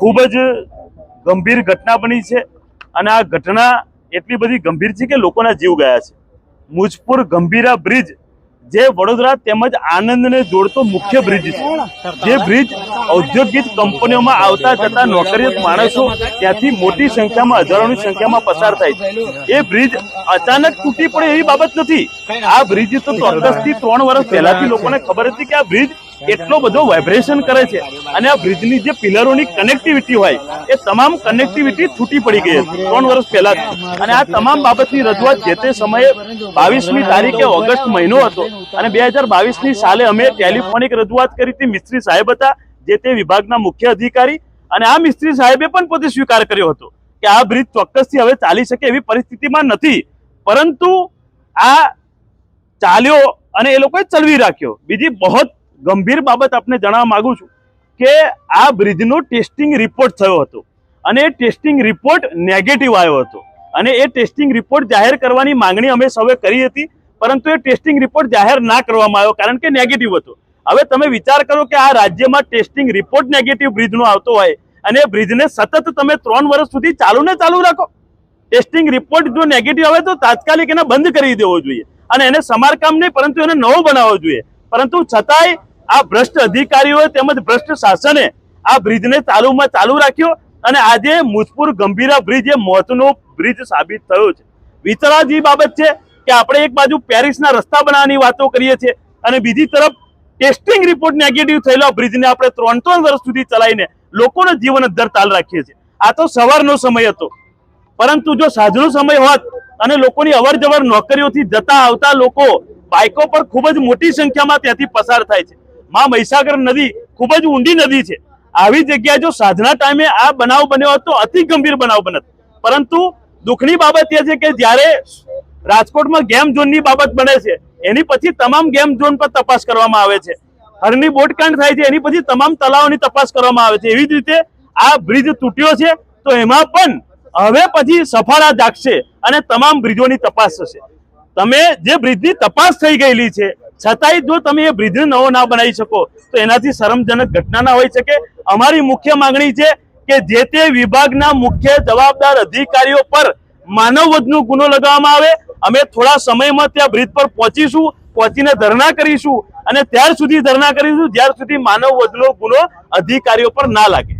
ખૂબ જ ગંભીર ઘટના બની છે અને આ ઘટના એટલી બધી ગંભીર છે કે લોકોના જીવ ગયા છે. મુજપુર ગંભીરા બ્રિજ, જે વડોદરા તેમજ આનંદને જોડતો મુખ્ય બ્રિજ છે. જે બ્રિજ ઔદ્યોગિક કંપનીઓમાં આવતા જતા નોકરીરત માણસો ત્યાંથી મોટી સંખ્યામાં, હજારોની સંખ્યામાં પસાર થાય છે. એ બ્રિજ અચાનક તૂટી પડે એવી બાબત નથી. આ બ્રિજ તો ચોક્કસથી ત્રણ વર્ષ પહેલાથી લોકોને ખબર હતી કે આ બ્રિજ એટલો બધો વાઇબ્રેશન કરે છે. અને આ બ્રિજની જે પિલરોની કનેક્ટિવિટી હોય, એ તમામ કનેક્ટિવિટી છૂટી પડી ગઈ હતી. ત્રણ વર્ષ પહેલા અને આ તમામ બાબતની રજૂઆત જે તે સમયે બાવીસમી તારીખે ઓગસ્ટ મહિનો હતો. અને બે હજાર બાવીસની સાલે અમે ટેલિફોનિક રજૂઆત કરી હતી મિસ્ત્રી સાહેબ હતા, જે તે વિભાગના મુખ્ય અધિકારી. અને આ મિસ્ત્રી સાહેબે પણ પોતે સ્વીકાર કર્યો હતો કે આ બ્રિજ ચોક્કસથી હવે ચાલી શકે એવી પરિસ્થિતિમાં નથી. પરંતુ આ ચાલ્યો અને એ લોકોએ ચલવી રાખ્યો. બીજી બહુ ગંભીર બાબત આપને જણાવવા માંગુ છું કે આ બ્રિજનો ટેસ્ટિંગ રિપોર્ટ થયો હતો અને એ ટેસ્ટિંગ રિપોર્ટ નેગેટિવ આવ્યો હતો. અને એ ટેસ્ટિંગ રિપોર્ટ જાહેર કરવાની માંગણી અમે સૌએ કરી હતી, પરંતુ એ ટેસ્ટિંગ રિપોર્ટ જાહેર ના કરવામાં આવ્યો કારણ કે નેગેટિવ હતો. હવે તમે વિચાર કરો કે આ રાજ્યમાં ટેસ્ટિંગ રિપોર્ટ નેગેટિવ બ્રિજનો આવતો હોય અને એ બ્રિજને સતત તમે ત્રણ વર્ષ સુધી ચાલુ ને ચાલુ રાખો. ટેસ્ટિંગ રિપોર્ટ જો નેગેટિવ આવે તો તાત્કાલિક એને બંધ કરી દેવો જોઈએ અને એને સમારકામ નહીં, પરંતુ એને નવો બનાવવો જોઈએ. પરંતુ છતાંય આ ભ્રષ્ટ અધિકારીઓ તેમજ ભ્રષ્ટ શાસને આ બ્રિજને ચાલુમાં ચાલુ રાખ્યો અને આજે મુજપુર ગંભીરા બ્રિજ એ મોતનો બ્રિજ સાબિત થયો છે. વિચારવાજી બાબત છે કે આપણે એક બાજુ પેરિસના રસ્તા બનાવવાની વાતો કરીએ છીએ અને બીજી તરફ ટેસ્ટિંગ રિપોર્ટ નેગેટિવ થયેલો બ્રિજને આપણે ત્રણ ત્રણ વર્ષ સુધી ચલાવીને લોકોનું જીવન અદ્ધર તાલ રાખીએ છીએ. આ તો સવારનો સમય હતો. પરંતુ જો સાંજનો સમય હોત અને લોકોની અવર જવર નોકરીઓથી જતા આવતા લોકો બાઇકો પર ખૂબ જ મોટી સંખ્યામાં ત્યાંથી પસાર થાય છે. માં મહીસાગર નદી ખૂબ જ ઊંડી નદી છે. આવી જગ્યાએ જો સાંજના ટાઈમે આ બનાવ બન્યો તો અતિ ગંભીર બનાવ બનત. પરંતુ દુઃખની બાબત એ છે કે જ્યારે રાજકોટમાં ગેમ ઝોનની બાબત બને છે, એની પછી તમામ ગેમ ઝોન પર તપાસ કરવામાં આવે છે. હરની બોટકાંડ થાય છે, એની પછી તમામ તલાવોની તપાસ કરવામાં આવે છે. એવી જ રીતે આ બ્રિજ તૂટ્યો છે, તો એમાં પણ હવે પછી સફાળા જાગશે અને તમામ બ્રિજોની તપાસ થશે. તમે જે બ્રિજની તપાસ થઈ ગયેલી છે, છતાંય જો તમે એ બ્રિજને નવો ના બનાવી શકો, તો એનાથી શરમજનક ઘટના ના હોઈ શકે. અમારી મુખ્ય માંગણી છે કે જે તે વિભાગના મુખ્ય જવાબદાર અધિકારીઓ પર માનવ વધનો ગુનો લગાવવામાં આવે. અમે થોડા સમયમાં ત્યાં બ્રિજ પર પહોંચીશું, પહોંચીને ધરણા કરીશું અને ત્યાર સુધી ધરણા કરીશું, જ્યાર સુધી માનવ વધનો ગુનો અધિકારીઓ પર ના લાગે.